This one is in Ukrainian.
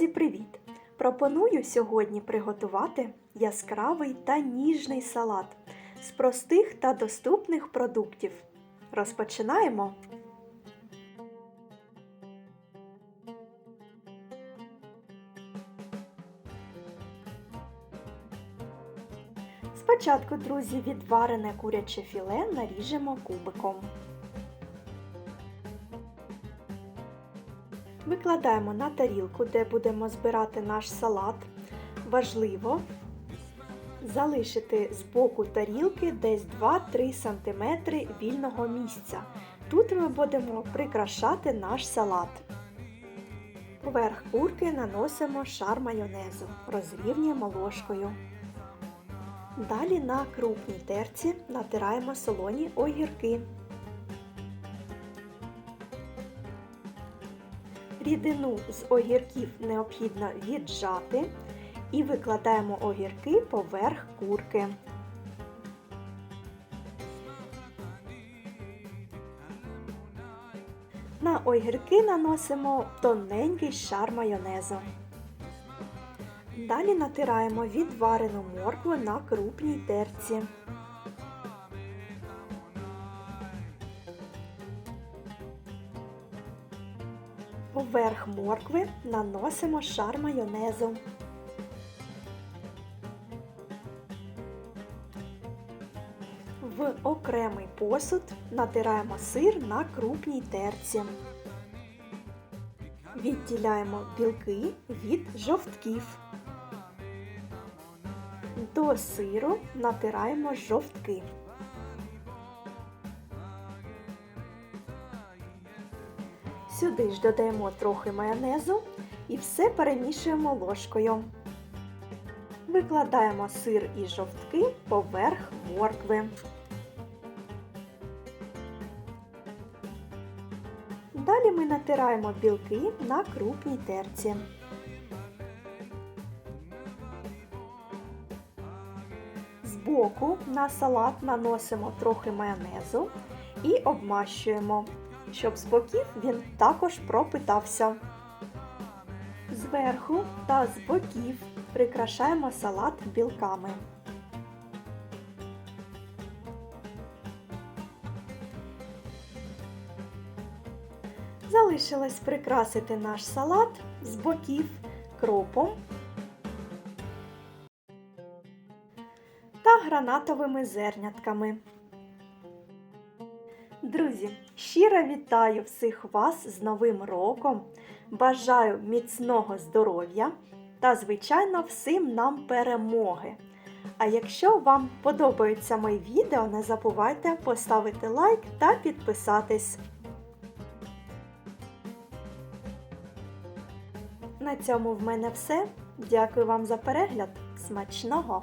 Друзі, привіт! Пропоную сьогодні приготувати яскравий та ніжний салат з простих та доступних продуктів. Розпочинаємо! Спочатку, друзі, відварене куряче філе наріжемо кубиком. Викладаємо на тарілку, де будемо збирати наш салат. Важливо залишити з боку тарілки десь 2-3 см вільного місця. Тут ми будемо прикрашати наш салат. Поверх курки наносимо шар майонезу, розрівнюємо ложкою. Далі на крупній терці натираємо солоні огірки. Рідину з огірків необхідно віджати і викладаємо огірки поверх курки. На огірки наносимо тоненький шар майонезу. Далі натираємо відварену моркву на крупній терці. Поверх моркви наносимо шар майонезу. В окремий посуд натираємо сир на крупній терці. Відділяємо білки від жовтків. До сиру натираємо жовтки. Сюди ж додаємо трохи майонезу і все перемішуємо ложкою. Викладаємо сир і жовтки поверх моркви. Далі ми натираємо білки на крупній терці. Збоку на салат наносимо трохи майонезу і обмащуємо, щоб з боків він також пропитався. Зверху та з боків прикрашаємо салат білками. Залишилось прикрасити наш салат з боків кропом та гранатовими зернятками. Друзі, щиро вітаю всіх вас з Новим роком! Бажаю міцного здоров'я та, звичайно, всім нам перемоги! А якщо вам подобаються мої відео, не забувайте поставити лайк та підписатись. На цьому в мене все. Дякую вам за перегляд. Смачного!